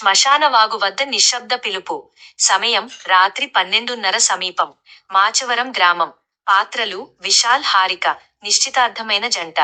శ్మశాన వాగు వద్ద నిశ్శబ్ద పిలుపు. సమయం రాత్రి పన్నెండున్నర సమీపం. మాచవరం గ్రామం. పాత్రలు విశాల్ హారిక. నిశ్చితార్థమైన జంట.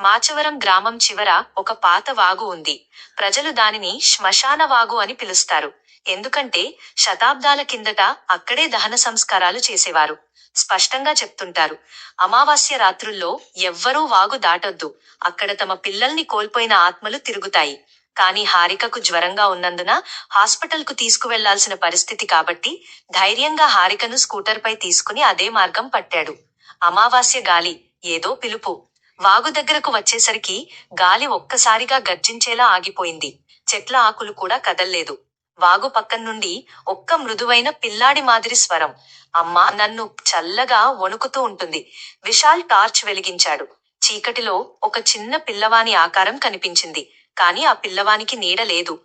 మాచవరం గ్రామం చివర ఒక పాత వాగు ఉంది. ప్రజలు దానిని శ్మశాన వాగు అని పిలుస్తారు. ఎందుకంటే శతాబ్దాల కిందట అక్కడే దహన సంస్కారాలు చేసేవారు. స్పష్టంగా చెప్తుంటారు. అమావాస్య రాత్రుల్లో ఎవ్వరూ వాగు దాటొద్దు. అక్కడ తమ పిల్లల్ని కోల్పోయిన ఆత్మలు తిరుగుతాయి. కానీ హారికకు జ్వరంగా ఉన్నందున హాస్పిటల్కు తీసుకువెళ్ళాల్సిన పరిస్థితి కాబట్టి ధైర్యంగా హారికను స్కూటర్ పై తీసుకుని అదే మార్గం పట్టాడు. అమావాస్య గాలి ఏదో పిలుపు. వాగు దగ్గరకు వచ్చేసరికి గాలి ఒక్కసారిగా గర్జించేలా ఆగిపోయింది. చెట్ల ఆకులు కూడా కదల్లేదు. వాగు పక్కన నుండి ఒక్క మృదువైన పిల్లాడి మాదిరి స్వరం. అమ్మా నన్ను చల్లగా వణుకుతూ ఉంటుంది. విశాల్ టార్చ్ వెలిగించాడు. చీకటిలో ఒక చిన్న పిల్లవాని ఆకారం కనిపించింది. కాని ఆ పిల్లవానికి నీడ లేదు.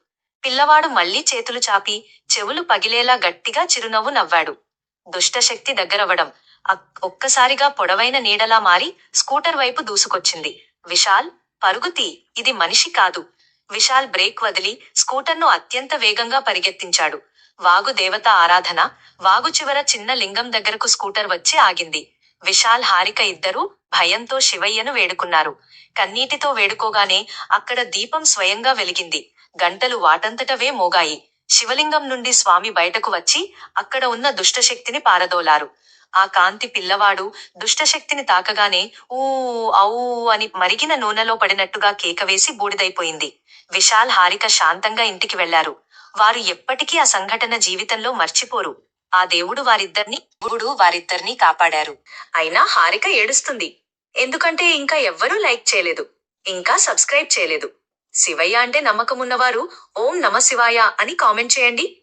పిల్లవాడు మళ్ళీ చేతులు చాపి చెవులు పగిలేలా గట్టిగా చిరునవ్వు నవ్వాడు. దుష్టశక్తి దగ్గరవడం అక్- ఒక్కసారిగా పొడవైన నీడలా మారి స్కూటర్ వైపు దూసుకొచ్చింది. విశాల్ పరుగుతీ ఇది మనిషి కాదు. విశాల్ బ్రేక్ వదిలి స్కూటర్ను అత్యంత వేగంగా పరిగెత్తించాడు. వాగు దేవత ఆరాధన వాగు చివర చిన్న లింగం దగ్గరకు స్కూటర్ వచ్చి ఆగింది. విశాల్ హారిక ఇద్దరూ భయంతో శివయ్యను వేడుకున్నారు. కన్నీటితో వేడుకోగానే అక్కడ దీపం స్వయంగా వెలిగింది. గంటలు వాటంతటవే మోగాయి. శివలింగం నుండి స్వామి బయటకు వచ్చి అక్కడ ఉన్న దుష్టశక్తిని పారదోలారు. ఆ కాంతి పిల్లవాడు దుష్టశక్తిని తాకగానే ఊ ఔ అని మరిగిన నూనెలో పడినట్టుగా కేకవేసి బూడిదైపోయింది. విశాల్ హారిక శాంతంగా ఇంటికి వెళ్ళారు. వారు ఎప్పటికీ ఆ సంఘటన జీవితంలో మర్చిపోరు. ఆ దేవుడు వారిద్దరిని దేవుడు వారిద్దరిని కాపాడారు. అయినా హారిక ఏడుస్తుంది. ఎందుకంటే ఇంకా ఎవ్వరూ లైక్ చేయలేదు. ఇంకా సబ్స్క్రైబ్ చేయలేదు. శివయ్య అంటే నమ్మకమున్నవారు ఓం నమ శివాయ అని కామెంట్ చేయండి.